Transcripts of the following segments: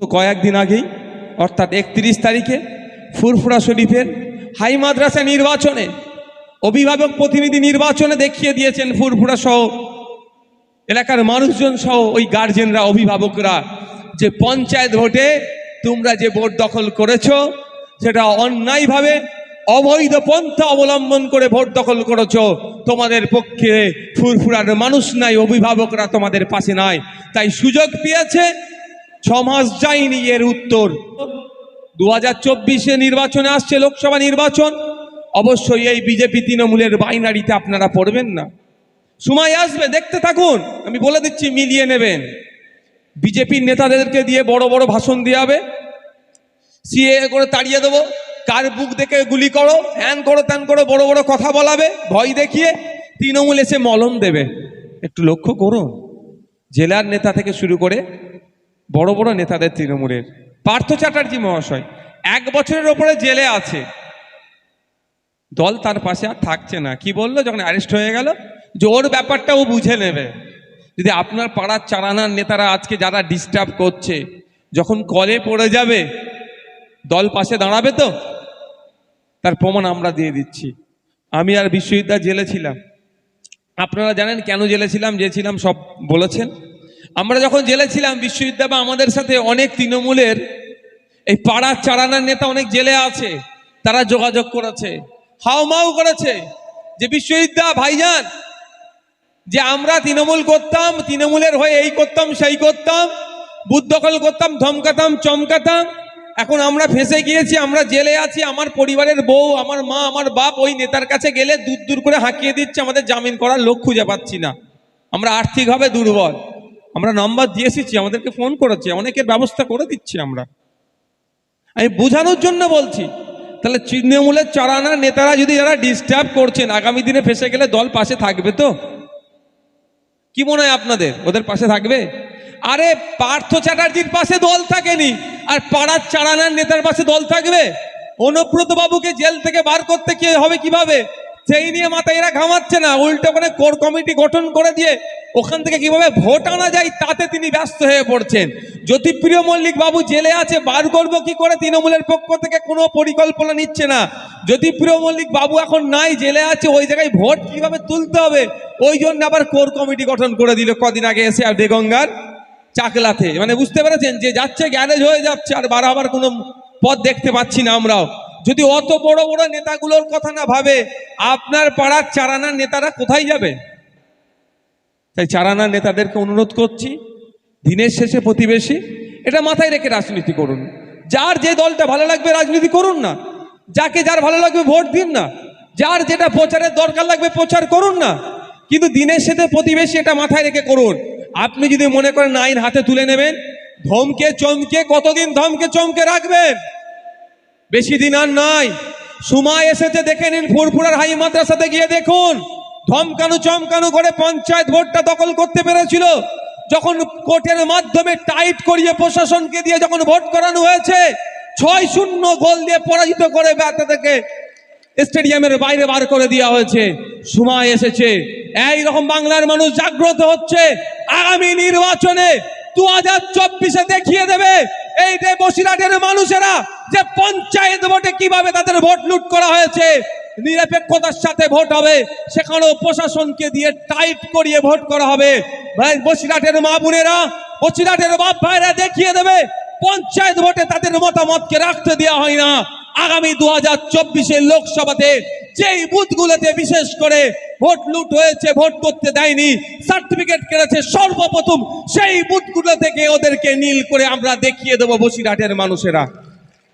তো কয়েকদিন আগেই, অর্থাৎ একত্রিশ তারিখে ফুরফুরা শরীফের হাই মাদ্রাসা নির্বাচনে অভিভাবক প্রতিনিধি নির্বাচনে দেখিয়ে দিয়েছেন ফুরফুরা সহ এলাকার মানুষজন সহ ওই গার্জেনরা অভিভাবকরা যে পঞ্চায়েত ভোটে তোমরা যে ভোট দখল করেছ, সেটা অন্যায়ভাবে অবৈধ পন্থা অবলম্বন করে ভোট দখল করেছ, তোমাদের পক্ষে ফুরফুরার মানুষ নাই, অভিভাবকরা তোমাদের পাশে নাই। তাই সুযোগ পেয়েছে ছ মাস যায়নি এর উত্তর। দু হাজার চব্বিশে নির্বাচনে আসছে লোকসভা নির্বাচন। অবশ্যই এই বিজেপি তৃণমূলের বাইনারিতে আপনারা পড়বেন না। সময় আসবে, দেখতে থাকুন। আমি বলে দিচ্ছি, মিলিয়ে নেবেন। বিজেপির নেতাদেরকে দিয়ে বড় বড় ভাষণ দিয়ে হবে। সিএ করে তাড়িয়ে দেবো। কার বুক দেখে গুলি করো, হ্যান করো, ত্যান করো, বড় বড় কথা বলাবে, ভয় দেখিয়ে তৃণমূল এসে মলম দেবে। একটু লক্ষ্য করুন। জেলার নেতা থেকে শুরু করে বড় বড় নেতাদের তৃণমূলের। পার্থ চ্যাটার্জি মহাশয় এক বছরের ওপরে জেলে আছে। দল তার পাশে আর থাকছে না। কি বলল? যখন অ্যারেস্ট হয়ে গেল, যে ওর ব্যাপারটা ও বুঝে নেবে। যদি আপনার পাড়ার চারানার নেতারা আজকে যারা ডিস্টার্ব করছে, যখন কলে পড়ে যাবে, দল পাশে দাঁড়াবে তো? তার প্রমাণ আমরা দিয়ে দিচ্ছি। আমি আর বিশ্ববিদ্যালয় জেলে ছিলাম। আপনারা জানেন কেন জেলে ছিলাম? যে ছিলাম সব বলেছেন। আমরা যখন জেলে ছিলাম বিশ্ববিদ্যালয় বা আমাদের সাথে অনেক তৃণমূলের এই পাড়ার চারানার নেতা অনেক জেলে আছে, তারা যোগাযোগ করেছে হাওমাও করেছে যে বিশ্ববিদ্যালয় ভাইজান, যে আমরা তৃণমূল করতাম, তৃণমূলের হয়ে এই করতাম, সেই করতাম বুথ দখল করতাম, ধমকাতাম, চমকাতাম, এখন আমরা ফেঁসে গিয়েছি, আমরা জেলে আছি, আমার পরিবারের বউ, আমার মা, আমার বাপ ওই নেতার কাছে গেলে দূর দূর করে হাঁকিয়ে দিচ্ছে, আমাদের জামিন করার লোক খুঁজে পাচ্ছি না। আমরা আর্থিকভাবে দুর্বল। আমরা নম্বর দিয়ে এসেছি, আমাদেরকে ফোন করেছে, অনেকের ব্যবস্থা করে দিচ্ছি আমরা। আমি বোঝানোর জন্য বলছি, তাহলে তৃণমূলের চড়ানা নেতারা যদি যারা ডিস্টার্ব করছেন, আগামী দিনে ফেসে গেলে দল পাশে থাকবে তো? কি মনে হয় আপনাদের? ওদের পাশে থাকবে? আরে, পার্থ চ্যাটার্জির পাশে দল থাকেনি, আর পাড়ার চারানার নেতার পাশে দল থাকবে? অনুব্রত বাবুকে জেল থেকে বার করতে কি হবে কীভাবে? সেই নিয়ে মাথায় এরা ঘামাচ্ছে না, উল্টো করে কোর কমিটি গঠন করে দিয়ে ওখান থেকে কীভাবে ভোট আনা যায় তাতে তিনি ব্যস্ত হয়ে পড়ছেন। জ্যোতিপ্রিয় মল্লিক বাবু জেলে আছে, বার করব কি করে? তৃণমূলের পক্ষ থেকে কোনো পরিকল্পনা নিচ্ছে না। জ্যোতিপ্রিয় মল্লিক বাবু এখন নাই, জেলে আছে, ওই জায়গায় ভোট কীভাবে তুলতে হবে? ওই জন্য আবার কোর কমিটি গঠন করে দিল কদিন আগে এসে আর দেগঙ্গার চাকলাতে। মানে বুঝতে পেরেছেন যে যাচ্ছে, গ্যারেজ হয়ে যাচ্ছে, আর বাড়াবার কোনো পথ দেখতে পাচ্ছি না আমরাও। যদি অত বড় বড় নেতাগুলোর কথা না ভাবে, আপনার পাড়ার চারানার নেতারা কোথায় যাবে? তাই চারানার নেতাদেরকে অনুরোধ করছি, দিনের শেষে প্রতিবেশী, এটা মাথায় রেখে রাজনীতি করুন। যার যে দলটা ভালো লাগবে রাজনীতি করুন না, যাকে যার ভালো লাগবে ভোট দিন না, যার যেটা প্রচারের দরকার লাগবে প্রচার করুন না। কিন্তু দিনের সাথে প্রতিবেশী এটা মাথায় রেখে করুন। আপনি যদি মনে করেন আইন হাতে তুলে নেবেন, ধমকে চমকে, কতদিন ধমকে চমকে রাখবেন? বেশি দিন আর নাই। সময় এসেছে দেখে নিন ফুরফুরার হাই মাদ্রাসাতে গিয়ে দেখুন। ধমকানো, চমকানো করে পঞ্চায়েত ভোটটা দখল করতে পেরেছিল। যখন কোর্টের মাধ্যমে টাইট করিয়ে প্রশাসনকে দিয়ে যখন ভোট করানো হয়েছে, ছয় শূন্য গোল দিয়ে পরাজিত করে তাদেরকে স্টেডিয়ামের বাইরে বার করে দেওয়া হয়েছে। সময় এসেছে। এই রকম বাংলার মানুষ জাগ্রত হচ্ছে। আগামী নির্বাচনে দু হাজার চব্বিশে দেখিয়ে দেবে এই যে বসিরহাটের মানুষেরা যে পঞ্চায়েত ভোটে কীভাবে তাদের ভোট লুট করা হয়েছে, নিরপেক্ষতার সাথে ভোট হবে, সেখানেও প্রশাসনকে দিয়ে টাইট করিয়ে ভোট করা হবে। ভাই, বসিরহাটের মা বোনেরা, বসিরহাটের বাপ ভাইরা দেখিয়ে দেবে, পঞ্চায়েত ভোটে তাদের মতামতকে রাখতে দেওয়া হয় না। আগামী দু হাজার চব্বিশের লোকসভাতে যেই বুথগুলোতে বিশেষ করে ভোট লুট হয়েছে, ভোট করতে দেয়নি সার্টিফিকেট কেড়েছে, সর্বপ্রথম সেই বুথগুলো থেকে ওদেরকে নীল করে আমরা দেখিয়ে দেবো বসিরহাটের মানুষেরা।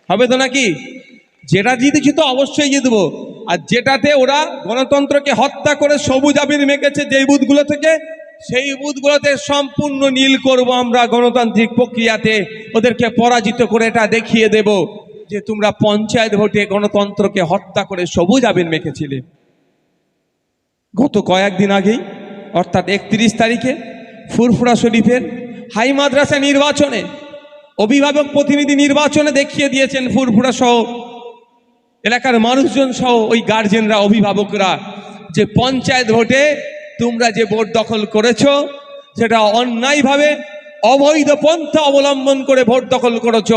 হবে তো নাকি? যেটা জিতেছি তো অবশ্যই জিতবো। আর যেটাতে ওরা গণতন্ত্রকে হত্যা করে সবুজ আবির মেখেছে যেই বুথগুলো থেকে, সেই বুথগুলোতে সম্পূর্ণ নীল করব আমরা গণতান্ত্রিক প্রক্রিয়াতে। ওদেরকে পরাজিত করে এটা দেখিয়ে দেব। যে তোমরা পঞ্চায়েত ভোটে গণতন্ত্রকে হত্যা করে সবুজ আবির মেখেছিলে। গত কয়েকদিন আগেই, অর্থাৎ একত্রিশ তারিখে, ফুরফুরা শরীফের হাই মাদ্রাসা নির্বাচনে অভিভাবক প্রতিনিধি নির্বাচনে দেখিয়ে দিয়েছেন ফুরফুরা সহ এলাকার মানুষজন সহ ওই গার্জেনরা অভিভাবকরা যে পঞ্চায়েত ভোটে তোমরা যে ভোট দখল করেছ, সেটা অন্যায়ভাবে অবৈধ পন্থা অবলম্বন করে ভোট দখল করেছ।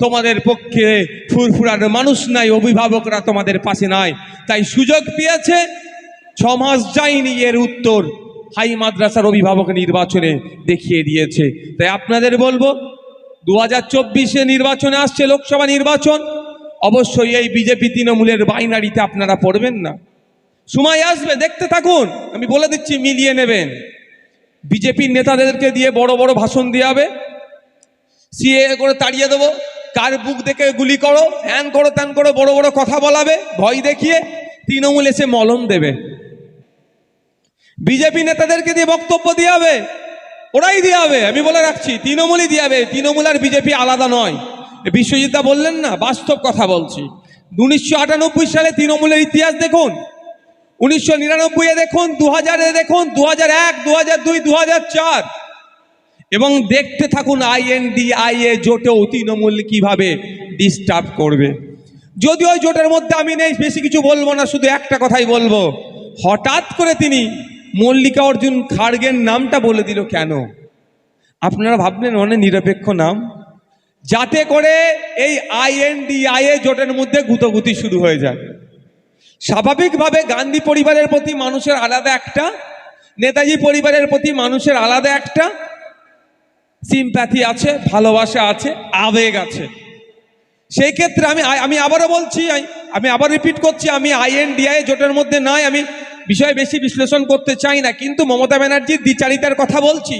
তোমাদের পক্ষে ফুরফুরার মানুষ নাই, অভিভাবকরা তোমাদের পাশে নাই। তাই সুযোগ পেয়েছে ছমাস যায়নি এর উত্তর। হাই মাদ্রাসার অভিভাবক নির্বাচনে দেখিয়ে দিয়েছে। তাই আপনাদের বলব দু হাজার চব্বিশে নির্বাচনে আসছে লোকসভা নির্বাচন। অবশ্যই এই বিজেপি তৃণমূলের বাইনারিতে আপনারা পড়বেন না। সময় আসবে, দেখতে থাকুন। আমি বলে দিচ্ছি, মিলিয়ে নেবেন। বিজেপির নেতাদেরকে দিয়ে বড় বড় ভাষণ দিয়ে হবে সিএ করে তাড়িয়ে দেবো। কার বুক দেখে গুলি করো, হ্যান করো, ত্যান করো, বড় বড় কথা বলাবে, ভয় দেখিয়ে তৃণমূল এসে মলম দেবে। বিজেপি নেতাদেরকে দিয়ে বক্তব্য দিয়ে হবে ওরাই দিয়ে হবে আমি বলে রাখছি, তৃণমূলই দিয়ে হবে তৃণমূল আর বিজেপি আলাদা নয়। এ বিশ্বজিৎদা বললেন না, বাস্তব কথা বলছি। উনিশশো আটানব্বই সালে তৃণমূলের ইতিহাস দেখুন উনিশশো নিরানব্বইয়ে দেখুন দু হাজারে দেখুন দু হাজার এক দু হাজার দুই দু হাজার চার। এবং দেখতে থাকুন, আইএনডিআইএ জোটেও তৃণমূল কীভাবে ডিস্টার্ব করবে। যদিও ওই জোটের মধ্যে আমি নেই, বেশি কিছু বলব না, শুধু একটা কথাই বলব। হঠাৎ করে তিনি মল্লিকা অর্জুন খাড়গের নামটা বলে দিল কেন? আপনারা ভাবলেন অনেক নিরপেক্ষ নাম? যাতে করে এই আইএনডিআইএ জোটের মধ্যে গুতগুতি শুরু হয়ে যায়। স্বাভাবিকভাবে গান্ধী পরিবারের প্রতি মানুষের আলাদা একটা, নেতাজি পরিবারের প্রতি মানুষের আলাদা একটা সিম্প্যাথি আছে, ভালোবাসা আছে, আবেগ আছে। সেই ক্ষেত্রে আমি আমি আবারও বলছি আমি আবার রিপিট করছি, আমি আইএনডিআই জোটের মধ্যে নাই, আমি বিষয়ে বেশি বিশ্লেষণ করতে চাই না, কিন্তু মমতা ব্যানার্জির দ্বিচারিতার কথা বলছি।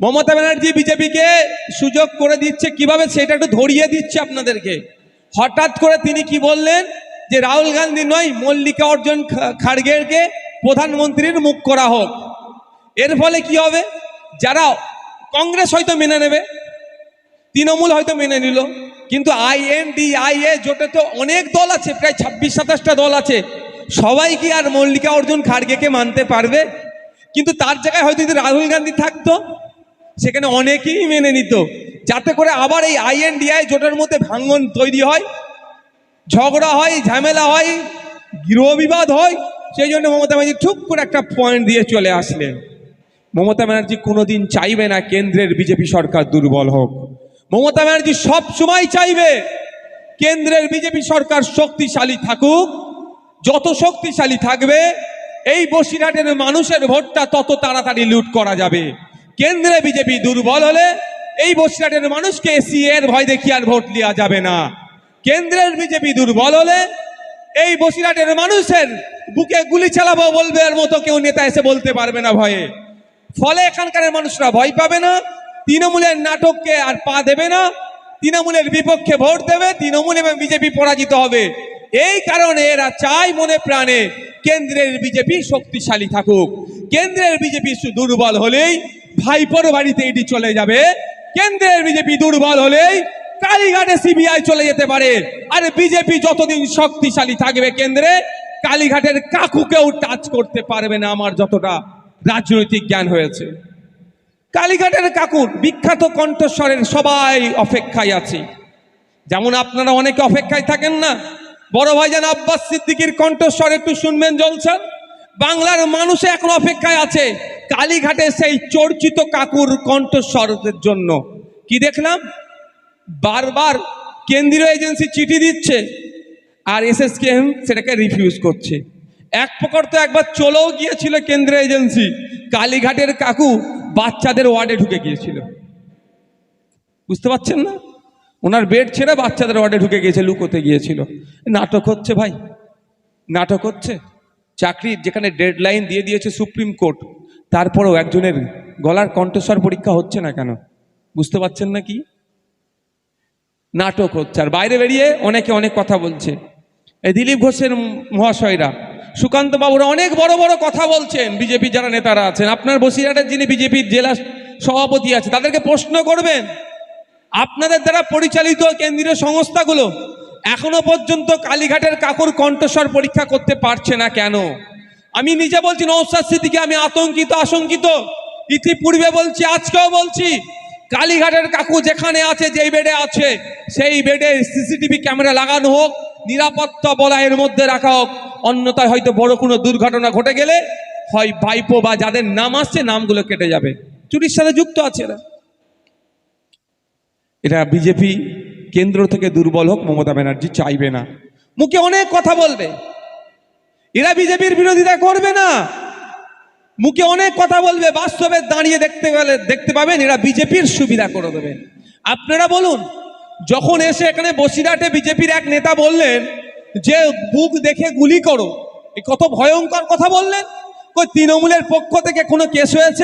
মমতা ব্যানার্জি বিজেপিকে সুযোগ করে দিচ্ছে, কীভাবে সেটা একটু ধরিয়ে দিচ্ছে আপনাদেরকে। হঠাৎ করে তিনি কি বললেন? যে রাহুল গান্ধী নয়, মল্লিকা অর্জুন খাড়গেরকে প্রধানমন্ত্রীর মুখ করা হোক। এর ফলে কি হবে? যারা কংগ্রেস হয়তো মেনে নেবে, তৃণমূল হয়তো মেনে নিল, কিন্তু আইএনডিআইএ জোটে তো অনেক দল আছে, প্রায় ছাব্বিশ সাতাশটা দল আছে। সবাই কি আর মল্লিকা অর্জুন খাড়গেকে মানতে পারবে? কিন্তু তার জায়গায় হয়তো যদি রাহুল গান্ধী থাকতো, সেখানে অনেকেই মেনে নিত। যাতে করে আবার এই আইএনডিআই জোটের মধ্যে ভাঙ্গন তৈরি হয় ঝগড়া হয়, ঝামেলা হয়, গৃহবিবাদ হয়, সেই জন্য মমতা ব্যানার্জি ঠুক করে একটা পয়েন্ট দিয়ে চলে আসলেন। মমতা ব্যানার্জি কোনোদিন চাইবে না কেন্দ্রের বিজেপি সরকার দুর্বল হোক। মমতা ব্যানার্জি সব সময় চাইবে কেন্দ্রের বিজেপি সরকার শক্তিশালী থাকুক। যত শক্তিশালী থাকবে, এই বসিরহাটের মানুষের ভোটটা তত তাড়াতাড়ি লুট করা যাবে। কেন্দ্রে বিজেপি দুর্বল হলে এই বসিরহাটের মানুষকে এসি এর ভয় দেখিয়ে আর ভোট দেওয়া যাবে না। কেন্দ্রের বিজেপি দুর্বল হলে এই বসিরহাটের মানুষের বুকে গুলি চালাবো বলবে এর মতো কেউ নেতা এসে বলতে পারবে না ভয়ে। ফলে এখানকার মানুষরা ভয় পাবে না, তৃণমূলের নাটককে আর পা দেবে না, তৃণমূলের বিপক্ষে ভোট দেবে, তৃণমূল এবং বিজেপি পরাজিত হবে। এই কারণে এরা চায় মনে প্রাণে কেন্দ্রের বিজেপি শক্তিশালী থাকুক। কেন্দ্রের বিজেপি দুর্বল হলেই ভাইপোর বাড়িতে এটি চলে যাবে। কেন্দ্রের বিজেপি দুর্বল হলেই কালীঘাটে সিবিআই চলে যেতে পারে। আর বিজেপি যতদিন শক্তিশালী থাকবে কেন্দ্রে, কালীঘাটের কাকুকেও টাচ করতে পারবে না আমার যতটা রাজনৈতিক জ্ঞান হয়েছে। কালীঘাটের কাকুর বিখ্যাত কণ্ঠস্বরের সবাই অপেক্ষায় আছে। যেমন আপনারা অনেকে অপেক্ষায় থাকেন না, বড় ভাইজান আব্বাস সিদ্দিকির কণ্ঠস্বর একটু শুনবেন জলসান বাংলার মানুষ এখন অপেক্ষায় আছে কালীঘাটে সেই চর্চিত কাকুর কণ্ঠস্বরের জন্য। কি দেখলাম? বারবার কেন্দ্রীয় এজেন্সি চিঠি দিচ্ছে আর এসএসকেএম সেটাকে রিফিউজ করছে। এক প্রকার তো একবার চলেও গিয়েছিল কেন্দ্রীয় এজেন্সি। কালীঘাটের কাকু বাচ্চাদের ওয়ার্ডে ঢুকে গিয়েছিল। বুঝতে পারছেন না? ওনার বেড ছেড়ে বাচ্চাদের ওয়ার্ডে ঢুকে গিয়েছে, লুকোতে গিয়েছিল। নাটক হচ্ছে ভাই, নাটক হচ্ছে। চাকরির যেখানে ডেডলাইন দিয়ে দিয়েছে সুপ্রিম কোর্ট, তারপরেও একজনের গলার কণ্ঠস্বর পরীক্ষা হচ্ছে না কেন? বুঝতে পারছেন না কি? নাটক হচ্ছে। আর বাইরে বেরিয়ে অনেকে অনেক কথা বলছে। এই দিলীপ ঘোষের মহাশয়রা, সুকান্ত বাবুরা অনেক বড় বড় কথা বলছেন বিজেপি যারা নেতারা আছেন। আপনার বসিরহাটের যিনি বিজেপির জেলা সভাপতি আছে, তাদেরকে প্রশ্ন করবেন, আপনাদের দ্বারা পরিচালিত কেন্দ্রীয় সংস্থাগুলো এখনও পর্যন্ত কালীঘাটের কাকুর কণ্ঠস্বর পরীক্ষা করতে পারছে না কেন? আমি নিজে বলছি নৌসাদ স্মৃতিকে আমি আতঙ্কিত, আশঙ্কিত। ইতিপূর্বে বলছি, আজকেও বলছি কালীঘাটের কাকু যেখানে আছে, যেই বেডে আছে, সেই বেডে সিসিটিভি ক্যামেরা লাগানো হোক, নিরাপত্তা বলয়ের মধ্যে রাখা হোক, অন্যথায় হয়তো বড় কোনো দুর্ঘটনা ঘটে গেলে হয় ভাইপো বা যাদের নাম আসছে, নামগুলো কেটে যাবে। চুরির সাথে যুক্ত আছে এরা। এটা বিজেপি কেন্দ্র থেকে দুর্বল হোক, মমতা ব্যানার্জি চাইবে না। মুখে অনেক কথা বলবে। এরা বিজেপির বিরোধিতা করবে না। মুখে অনেক কথা বলবে, বাস্তবে দাঁড়িয়ে দেখতে গেলে দেখতে পাবেন, এরা বিজেপির সুবিধা করে দেবে। আপনারা বলুন, যখন এসে এখানে বসিরহাটে বিজেপির এক নেতা বললেন যে, বুক দেখে গুলি করো। এ কত ভয়ঙ্কর কথা বললেন। কই, তৃণমূলের পক্ষ থেকে কোনো কেস হয়েছে?